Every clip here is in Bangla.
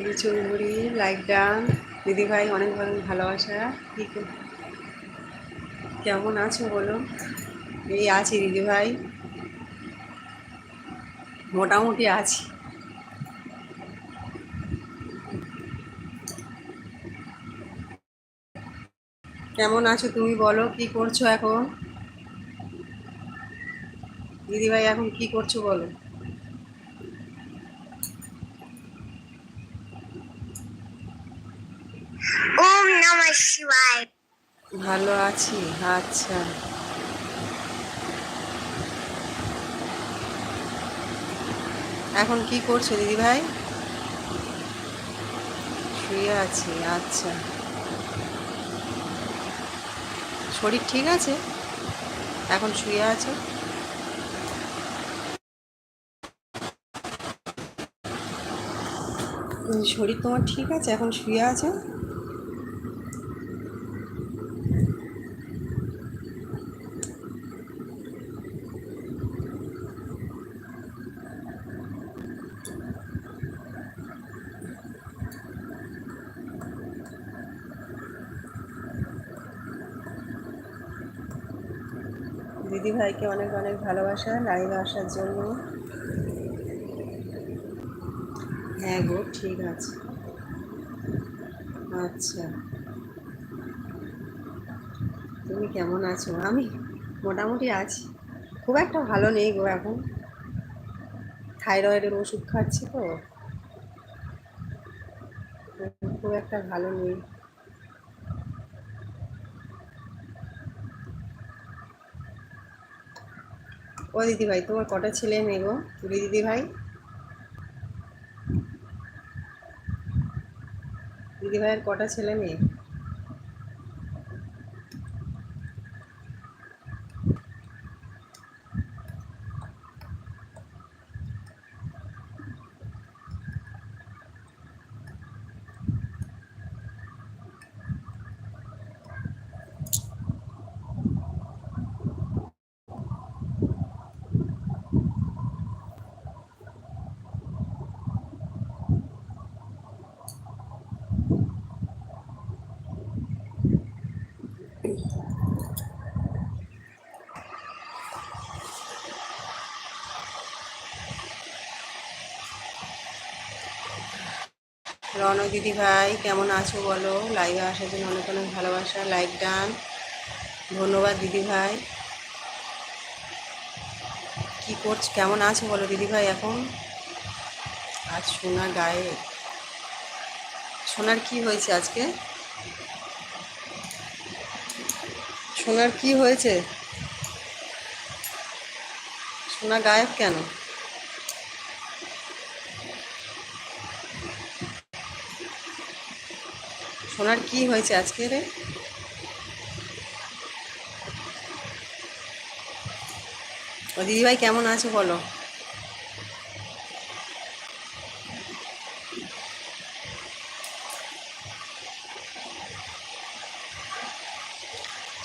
মুড়ি চুরমুড়ি লাইক ডান দিদিভাই অনেক অনেক ভালোবাসা। কী কেমন আছো বলো? এই আছি দিদিভাই। মোটামুটি আছি। কেমন আছো তুমি বলো? কি করছ এখন? দিদিভাই এখন কি করছ বলো? ওম নমঃ শিবায়। ভালো আছি আচ্ছা। এখন কি করছ, দিদিভাই? শুয়ে আছি আচ্ছা। শরীর ঠিক আছে? এখন শুয়ে আছো? শরীর তোমার ঠিক আছে? এখন শুয়ে আছো? দিদি ভাইকে অনেক অনেক ভালোবাসা লাইভে আসার জন্য। হ্যাঁ গো, ঠিক আছে। আচ্ছা। তুমি কেমন আছো? আমি মোটামুটি আছি। খুব একটা ভালো নেই গো এখন। থাইরয়েডের ওষুধ খাচ্ছি তো। খুব একটা ভালো নেই। ও দিদি ভাই তোমার কটা ছেলে মেয়ে গো? তুলি দিদি ভাই দিদি ভাইয়ের কটা ছেলে মেয়ে? রনক দিদি ভাই, কেমন আছো বলো? লাইভে আসার জন্য অনেক অনেক ভালোবাসা। Like done. ধন্যবাদ দিদি ভাই। কি করছ, কেমন আছো বলো দিদি ভাই এখন? আজ সোনা গায়ে। সোনার কি হয়েছে আজকে? সোনার কি হয়েছে? সোনা গায়েব কেন? সোনার কি হয়েছে আজকে রে? ও দিদিভাই কেমন আছো বলো?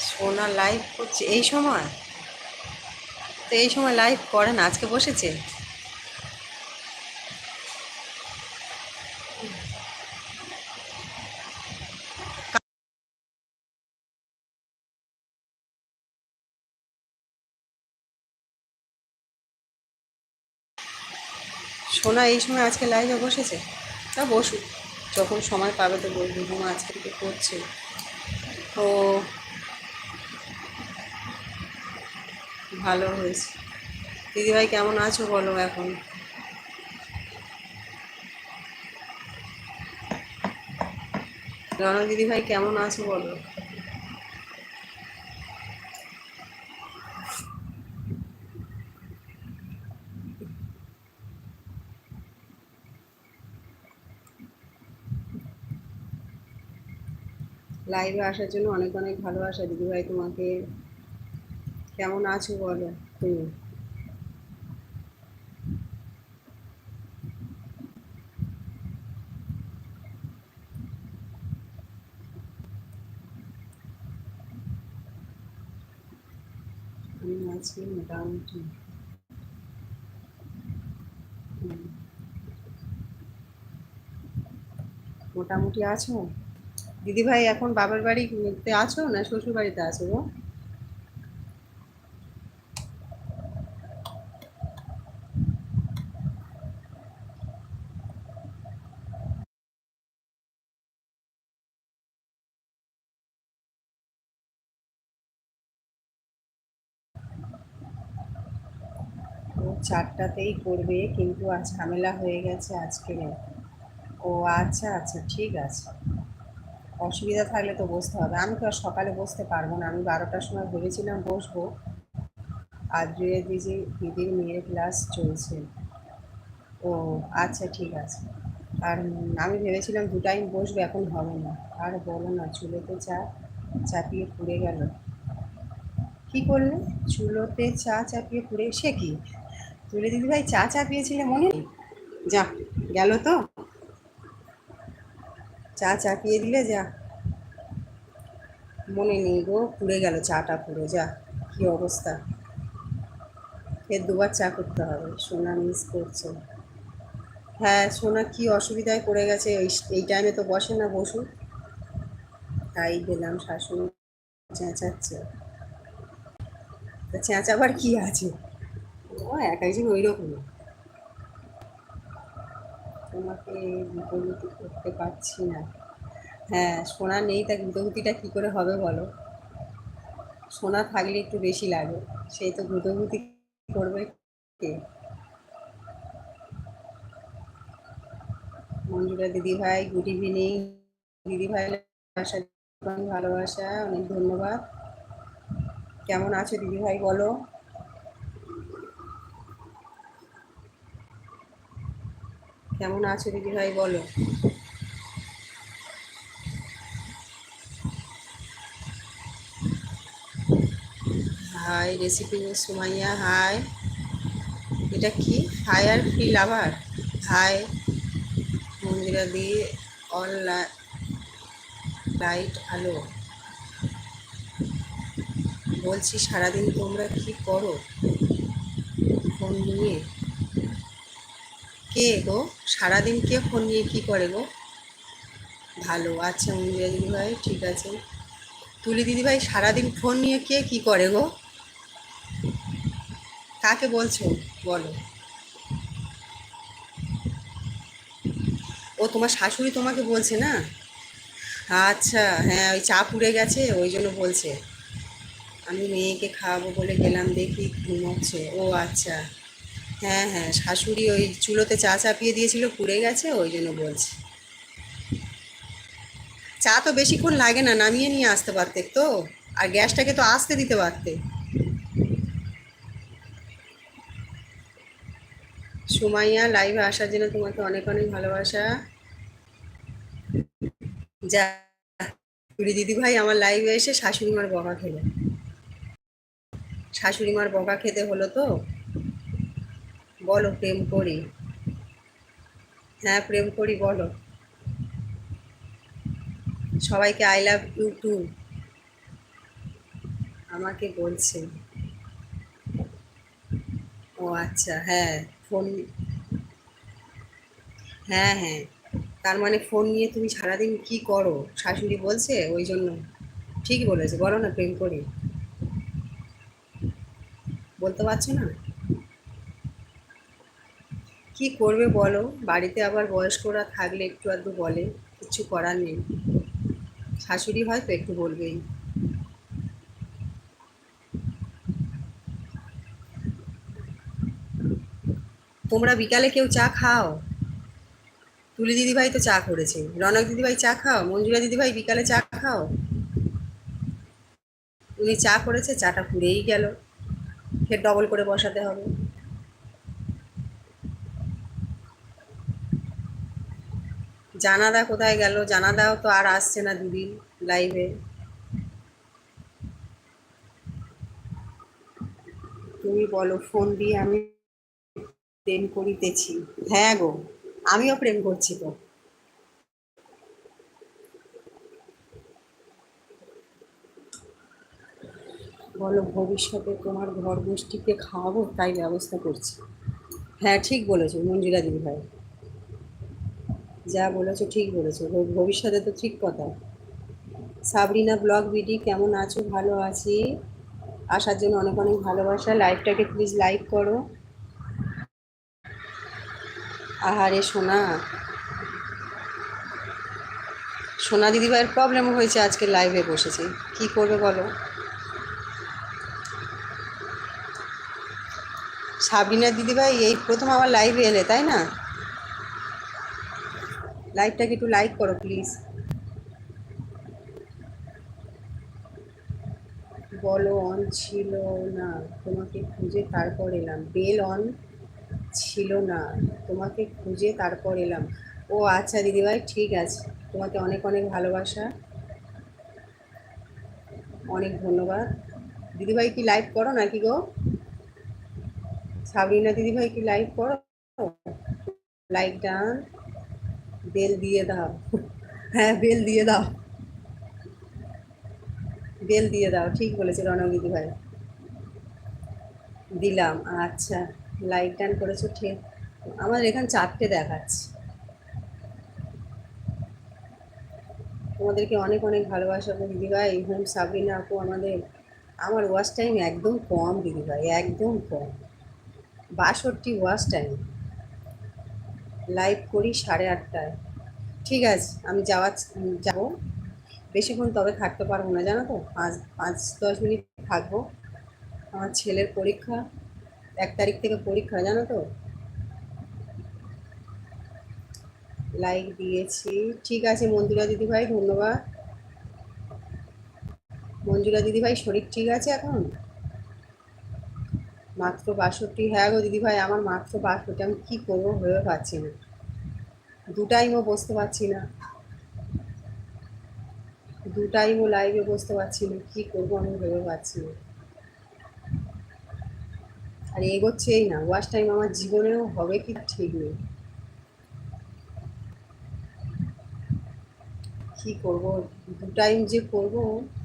সোনা লাইভ করছে। এই সময়? তো এই সময় লাইভ করে না, আজকে বসেছে? সোনা এই সময় আজকে লাইভে বসেছে? তা বসুক, যখন সময় পাবে তো বলব বোমা আজকে থেকে করছে। ও, ভালো হয়েছে। দিদিভাই কেমন আছো বলো এখন? রনক দিদিভাই কেমন আছো বলো? লাইভে আসার জন্য অনেক অনেক ভালোবাসা, দিদিভাই তোমাকে। কেমন আছো বলো? তুমি? আমি আছি মোটামুটি। মোটামুটি আছো? দিদিভাই এখন বাবার বাড়িতে আছো না শ্বশুর বাড়িতে আছো গো? চারটাতেই করবে, কিন্তু আজ ঝামেলা হয়ে গেছে আজকে। ও আচ্ছা আচ্ছা ঠিক আছে। অসুবিধা থাকলে তো বসতে হবে। আমি তো আর সকালে বসতে পারব না। আমি বারোটার সময় ভেবেছিলাম বসবো। আর দুয়ে দিদি, দিদির মেয়ের ক্লাস চলছে। ও আচ্ছা ঠিক আছে। আর আমি ভেবেছিলাম দু টাইম বসবো, এখন হবে না। আর বলো না, চুলোতে চা চাপিয়ে পুড়ে গেল। কি করলে? চুলোতে চা চাপিয়ে পুড়ে, সে কি? তুলে দিদি ভাই চা চাপিয়েছিলে মনে নেই? যা, গেল তো? চা চাপিয়ে দিলে যা। মনে নেই গো, পুড়ে গেল চাটা পুরো যা, কি অবস্থা। ফের দুবার চা করতে হবে, সোনা মিস করছে। হ্যাঁ সোনা কি অসুবিধায় পড়ে গেছে ওই এই টাইমে তো বসে না বসু তাই গেলাম শাশুড়ি চেঁচাচ্ছে। চেঁচাবার কি আছে? ও এক একজন ওই রকম তোমাকে বিপরীতি করতে পারছি না। হ্যাঁ সোনা নেই, তা গুতগুতিটা কী করে হবে বলো? সোনা থাকলে একটু বেশি লাগে। সেই তো গুতগুতি করবে কে? মঞ্জুরা দিদি ভাই গুড ইভিনিং দিদি ভাই ভালোবাসা, অনেক ধন্যবাদ। কেমন আছো দিদি ভাই বলো? কেমন আছো দিদি ভাই বলো। Hi recipe Sumaiya, hi. এটা কি? Fire free lover? Hi, Mandira দিয়ে অল লাইট আলো। বলছি, সারাদিন তোমরা কি করো? ফোন নিয়ে। কে গো? সারাদিন কে ফোন নিয়ে কী করে গো? ভালো আচ্ছা মন্দিরা দিদিভাই, ঠিক আছে। তুলি দিদিভাই, সারাদিন ফোন নিয়ে কে কী করে গো? কাকে বলছো? বলো। ও তোমার শাশুড়ি তোমাকে বলছে না? আচ্ছা হ্যাঁ ওই চা পুড়ে গেছে, ওই জন্য বলছে। আমি মেয়েকে খাওয়াবো বলে গেলাম দেখি ঘুমোচ্ছে। ও আচ্ছা। হ্যাঁ হ্যাঁ শাশুড়ি ওই চুলোতে চা চাপিয়ে দিয়েছিল, পুড়ে গেছে, ওই জন্য বলছে। চা তো বেশিক্ষণ লাগে না, নামিয়ে নিয়ে আসতে পারতে তো, আর গ্যাসটাকে তো আসতে দিতে পারতে। সুমাইয়া লাইভে আসার জন্য তোমাকে অনেক অনেক ভালোবাসা। যা দিদি ভাই আমার লাইভে এসে শাশুড়ি মার বকা খেলো। শাশুড়ি মার বকা খেতে হলো তো? বলো, প্রেম করি। হ্যাঁ প্রেম করি, বলো। সবাইকে আই লাভ ইউ টু আমাকে বলছে। ও আচ্ছা হ্যাঁ ফোন হ্যাঁ হ্যাঁ। তার মানে ফোন নিয়ে তুমি সারাদিন কি করো? শাশুড়ি বলছে ওই জন্য। ঠিকই বলেছে, বলো না, প্রেম করি। বলতে পারছ না? কি করবে বলো? বাড়িতে আবার বয়স্করা থাকলে একটু আধটু বলে, কিছু করার নেই। শাশুড়ি হয়তো একটু বলবেই। তোমরা বিকালে কেউ চা খাও? তুলি দিদিভাই তো চা করেছে। রনক দিদিভাই চা খাও? মঞ্জুরা দিদিভাই বিকালে চা খাও? উনি চা করেছে, চাটা পুড়েই গেল। ফের ডবল করে বসাতে হবে। জানাদা কোথায় গেল? জানাদাও তো আর আসছে না দুদিন লাইভে তুমি বলো ফোন দিয়ে আমি প্রেম করিতেছি। হ্যাঁ গো, আমিও প্রেম করছি তো। বলো, ভবিষ্যতে তোমার ঘর গোষ্ঠীকে খাওয়াবো, তাই ব্যবস্থা করছি। হ্যাঁ ঠিক বলেছ মঞ্জুরা দিদি ভাই। যা বলেছ ঠিক বলেছ। ভবিষ্যতে তো ঠিক কথা। সাবরিনা ব্লগ, বিডি, কেমন আছো? ভালো আছি। আসার জন্য অনেক অনেক ভালোবাসা। লাইভটাকে প্লিজ লাইক করো। আহারে সোনা। সোনা দিদিভাইয়ের প্রবলেম হয়েছে, আজকে লাইভে বসেছি। কি করবে বলো? সাবিনা দিদিভাই, এই প্রথম আমার লাইভে এলে, তাই না? লাইভটাকে একটু লাইক করো প্লিজ বলো অন ছিল না, তোমাকে খুঁজে তারপর এলাম। বেল অন ছিল না, তোমাকে খুঁজে তারপর এলাম। ও আচ্ছা দিদিভাই, ঠিক আছে। তোমাকে অনেক অনেক ভালোবাসা। অনেক ধন্যবাদ। দিদিভাই কি লাইভ করো নাকি গো? সাবরিনা দিদিভাই কি লাইভ করো? লাইক ডান বেল দিয়ে দাও। হ্যাঁ বেল দিয়ে দাও। বেল দিয়ে দাও, ঠিক বলেছে রনক দিদিভাই দিলাম আচ্ছা। লাইট টান করেছ ঠিক আমাদের এখানে চারটে দেখাচ্ছে। তোমাদেরকে অনেক অনেক ভালোবাসা গো দিদিভাই হোম সাবরিনা আপু আমাদের। আমার ওয়াচ টাইম একদম কম দিদিভাই একদম কম। বাষট্টি ওয়াচ টাইম লাইভ করি সাড়ে আটটায়। ঠিক আছে, আমি যাওয়া যাব। বেশিক্ষণ তবে থাকতে পারব না, জানো তো? পাঁচ পাঁচ, দশ মিনিট থাকব। আমার ছেলের পরীক্ষা, এক তারিখ থেকে পরীক্ষা, জানো তো? লাইক দিয়েছি। ঠিক আছে মঞ্জুরা দিদিভাই, ধন্যবাদ। মঞ্জুরা দিদিভাই, শরীর ঠিক আছে এখন? মাত্র বাষট্টি হ্যাঁ গো দিদিভাই, আমার মাত্র বাষট্টি, আমি কী করব ভেবে পাচ্ছি না। দু টাইমও বসতে পারছি না। দু টাইমও লাইভে বসতে পারছি না। কী করব আমি ভেবে পাচ্ছি না। আর এগোচ্ছেই না। ওয়াশ টাইম আমার জীবনেও হবে কি ঠিক নেই। কি করব? দু টাইম যে করব,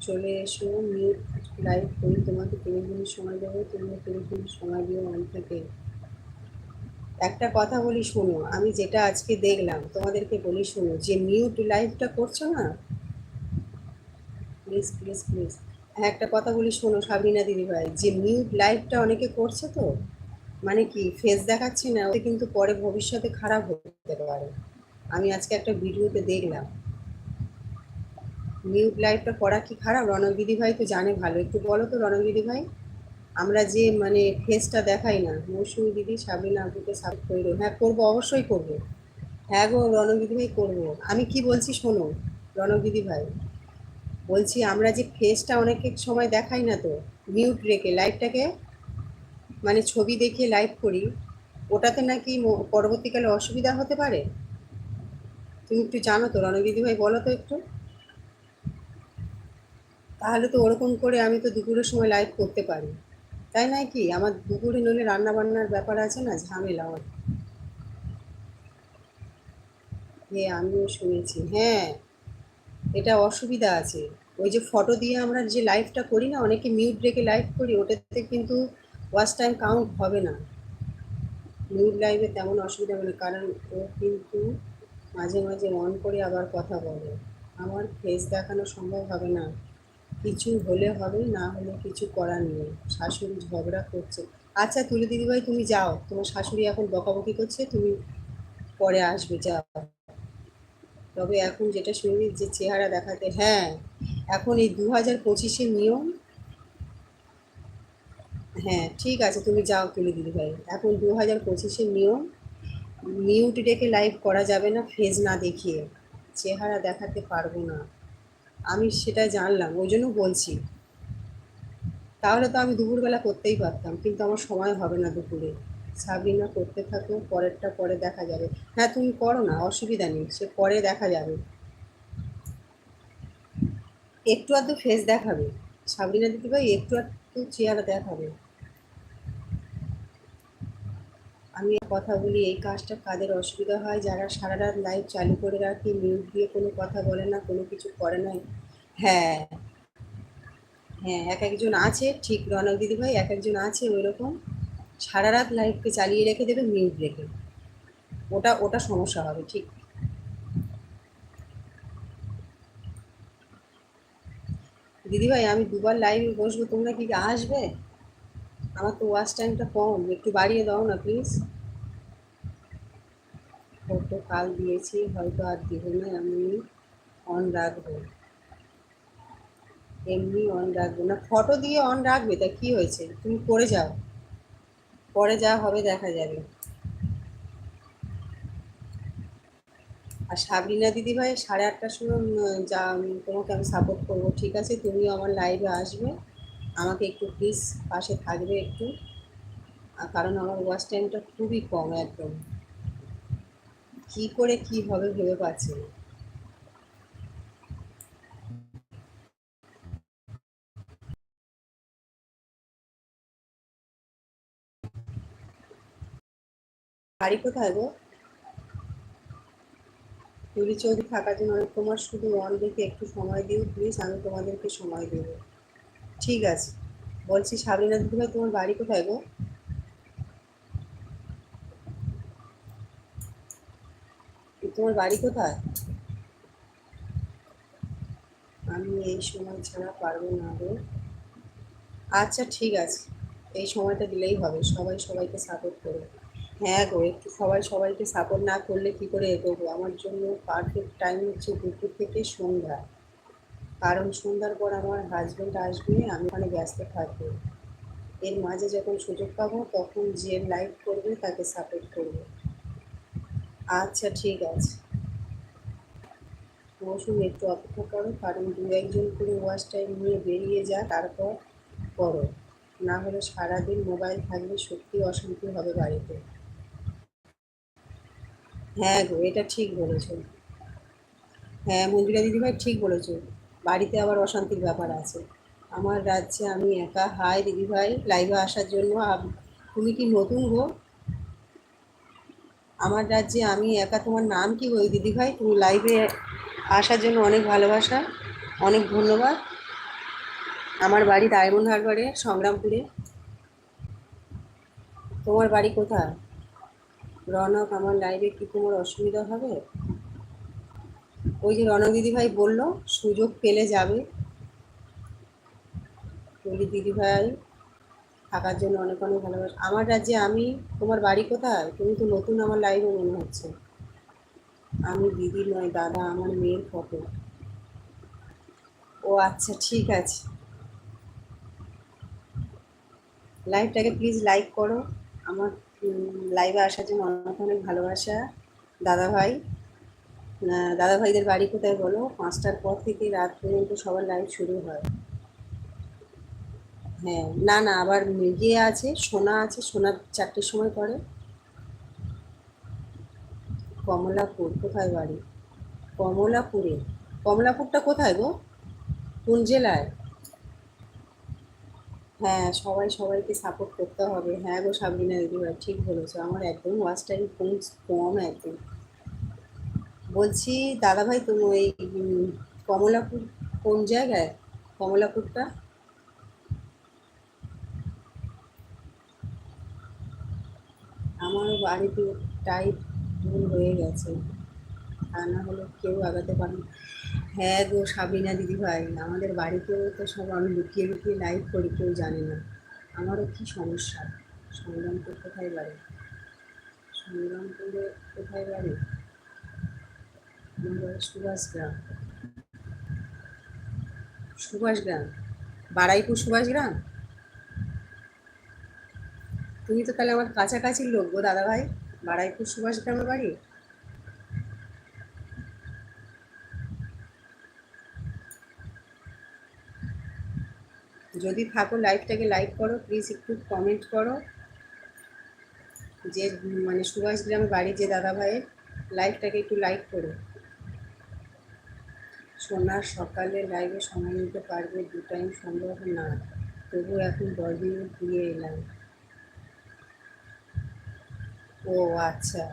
চলে এসো মিউট লাইভ করি। তোমাকে মিনিট সময় দেবো, তুমি মিনিট সময় দিও অন থেকে একটা কথা বলি শোনো, আমি যেটা আজকে দেখলাম, তোমাদেরকে বলি শোনো, যে মিউট লাইভটা করছ না? প্লিজ প্লিজ প্লিজ হ্যাঁ একটা কথা বলি শোনো, সাবিনা দিদিভাই যে মিউট লাইভটা অনেকে করছে তো মানে কি ফেস দেখাচ্ছে না, ওতে কিন্তু পরে ভবিষ্যতে খারাপ হতে পারে। আমি আজকে একটা ভিডিওতে দেখলাম। মিউট লাইভটা করা কি খারাপ? রনক দিদি ভাই তো জানে ভালো, একটু বলো তো রনক দিদি ভাই। আমরা যে মানে ফেসটা দেখাই না, মৌসুমি দিদি সাবিনা আপুকে সাপোর্ট করি হ্যাঁ করব, অবশ্যই করব। হ্যাঁ গো দিদি ভাই, করব। আমি কি বলছি শোনো দিদি ভাই, বলছি আমরা যে ফেসটা অনেক সময় দেখাই না তো মিউট রেখে লাইভটাকে মানে ছবি দেখে লাইভ করি, ওটাতে নাকি পরবর্তীকালে অসুবিধা হতে পারে? তুমি একটু জানো তো দিদি ভাই, বলো তো একটু। তাহলে তো ওরকম করে আমি তো দুপুরের সময় লাইভ করতে পারি। তাই নয় কি? আমার দুপুরে নইলে রান্না বান্নার ব্যাপার আছে না, ঝামেলা আমার হ্যাঁ আমিও শুনেছি হ্যাঁ। এটা অসুবিধা আছে। ওই যে ফটো দিয়ে আমরা যে লাইভটা করি না, অনেকে মিউট রেখে লাইভ করি, ওটাতে কিন্তু ওয়াচ টাইম কাউন্ট হবে না। মিউট লাইভে তেমন অসুবিধা হবে না, কারণ ও কিন্তু মাঝে মাঝে অন করে আবার কথা বলে। আমার ফেস দেখানো সম্ভব হবে না। কিছু হলে হবে, না হলে কিছু করার নেই। শাশুড়ি ঝগড়া করছে। আচ্ছা তুলে দিদিভাই, তুমি যাও। তোমার শাশুড়ি এখন বকাবকি করছে, তুমি পরে আসবে, যাও। তবে এখন যেটা শুনি যে চেহারা দেখাতে হ্যাঁ এখন এই দু হাজার পঁচিশের নিয়ম। হ্যাঁ ঠিক আছে, তুমি যাও তুলে দিদি ভাই এখন দু হাজার পঁচিশের নিয়ম। মিউট ডেকে লাইভ করা যাবে না, ফেজ না দেখিয়ে। চেহারা দেখাতে পারব না। আমি সেটা জানলাম, ওই জন্য বলছি। তাহলে তো আমি দুপুরবেলা করতেই পারতাম, কিন্তু আমার সময় হবে না দুপুরে। সাবরিনা, করতে থাকো, পরেরটা পরে দেখা যাবে। হ্যাঁ তুমি করো না, অসুবিধা নেই, সে পরে দেখা যাবে। একটু আধটু ফেস দেখাবে। সাবরিনা দিদি ভাই একটু আধটু চেহারা দেখাবে। আমি কথা বলি, এই কাজটা কাদের অসুবিধা হয়? যারা সারা রাত লাইভ চালু করে রাখে মিউট দিয়ে কোনো কথা বলে না, কোনো কিছু করে না। হ্যাঁ। হ্যাঁ এক একজন আছে, ঠিক রনক দিদিভাই এক একজন আছে ওই রকম সারা রাত লাইফকে চালিয়ে রেখে দেবে মিউট রেখে ওটা ওটা সমস্যা হবে, ঠিক। দিদিভাই আমি দুবার লাইভে বসবো, তোমরা কি আসবে? আমার তো ওয়াচ টাইমটা কম, একটু বাড়িয়ে দাও না প্লিজ ফটো কাল দিয়েছি, হয়তো আর দিব না আমি অন রাখব। এমনি অন রাখব না ফটো দিয়ে অন রাখবে, তা কি হয়েছে? তুমি করে যাও। পরে যা হবে দেখা যাবে। আর সাবরিনা দিদি ভাই সাড়ে আটটার সময় যা, তোমাকে আমি সাপোর্ট করব, ঠিক আছে? তুমিও আমার লাইভে আসবে। আমাকে একটু প্লিজ পাশে থাকবে একটু। কারণ আমার ওয়াচ টাইমটা খুবই কম একদম। কি করে কি হবে ভেবে পাচ্ছি না। বাড়ি কোথায় গো? তুলি চৌধুরী থাকার জন্য তোমার শুধু অন দেখে একটু সময় দিও প্লিজ আমি তোমাদেরকে সময় দেব। ঠিক আছে। বলছি সাবরিনা দিদি ভাই তোমার বাড়ি কোথায় গো? তোমার বাড়ি কোথায়? আমি এই সময় ছাড়া পারব না গো। আচ্ছা ঠিক আছে। এই সময়টা দিলেই হবে। সবাই সবাইকে সাপোর্ট করবে হ্যাঁ গো, একটু সবাই সবাইকে সাপোর্ট না করলে কি করে এগোবো? আমার জন্য পারফেক্ট টাইম হচ্ছে দুপুর থেকে সন্ধ্যা। কারণ সন্ধ্যার পর আমার হাজব্যান্ড আসবে, আমি ওখানে ব্যস্ত থাকব। এর মাঝে যখন সুযোগ পাবো, তখন যে লাইভ করবে, তাকে সাপোর্ট করব। আচ্ছা ঠিক আছে। মৌসুম একটু অপেক্ষা করো, কারণ দু একজন করে ওয়াচ টাইম নিয়ে বেরিয়ে যা, তারপর করো। না হলে সারাদিন মোবাইল থাকলে সত্যি অশান্তি হবে বাড়িতে। হ্যাঁ গো, এটা ঠিক বলেছ। হ্যাঁ মঞ্জুরা দিদিভাই, ঠিক বলেছ। বাড়িতে আবার অশান্তির ব্যাপার আছে। আমার রাজ্যে আমি একা। হাই দিদিভাই লাইভে আসার জন্য তুমি কি নতুন গো? আমার রাজ্যে আমি একা। তোমার নাম কি গো দিদিভাই তুমি লাইভে আসার জন্য অনেক ভালোবাসা, অনেক ধন্যবাদ। আমার বাড়ি ডায়মন্ড হারবারে সংগ্রামপুরে। তোমার বাড়ি কোথায়? রনক, আমার লাইভে কি তোমার অসুবিধা হবে? ওই যে রনক দিদিভাই বলল, সুযোগ পেলে যাবে। বলি দিদিভাই থাকার জন্য অনেক অনেক ভালোবাসা আমার রাজ্যে আমি, তোমার বাড়ি কোথায়? তুমি তো নতুন আমার লাইভে মনে হচ্ছে। আমি দিদি নয়, দাদা, আমার মেয়ের ফটো ও আচ্ছা ঠিক আছে। লাইভটাকে প্লিজ লাইক করো। আমার লাইভে আসার জন্য অনেক অনেক ভালোবাসা। দাদা ভাই দাদা ভাইদের বাড়ি কোথায় বলো? পাঁচটার পর থেকে রাত পর্যন্ত সবার লাইভ শুরু হয়। হ্যাঁ না না, আবার ইয়ে আছে, সোনা আছে, সোনা চারটের সময় করে কমলাপুর, কোথায় বাড়ি? কমলাপুরে। কমলাপুরটা কোথায় গো? কোন জেলায়? হ্যাঁ সবাই সবাইকে সাপোর্ট করতে হবে। হ্যাঁ গো, সাবরিনা দিদিভাই, ঠিক বলেছ। আমার একদম ওয়াচ টাইম কম একদম। বলছি, দাদাভাই তুমি ওই কমলাপুর কোন জায়গায়? কমলাপুরটা? আমার বাড়িতে টাইট ভুল হয়ে গেছে। তা না হলে কেউ আগাতে পারে। হ্যাঁ গো, সাবিনা দিদি ভাই আমাদের বাড়িতেও তো সব আমি লুকিয়ে লুকিয়ে লাইভ করি, কেউ জানে না। আমারও কি সমস্যা? সংগ্রামপুর কোথায় বাড়ি? সংগ্রামপুরে কোথায় বাড়ি? আমার বাড়ি সুভাষ গ্রাম তুমি তো তাহলে আমার কাছাকাছি লোক গো দাদা ভাই সুভাষ গ্রামের বাড়ি? যদি থাকো লাইভটাকে লাইক করো প্লিজ একটু কমেন্ট করো। যে মানে সুভাষ গ্রামের বাড়ি যে দাদা ভাইয়ের লাইভটাকে একটু লাইক করো। সোনার সকালে লাইভে সময় নিতে পারবে, দু টাইম সম্ভব না। তবু এখন দশ মিনিট দিয়ে এলাম। ও আচ্ছা।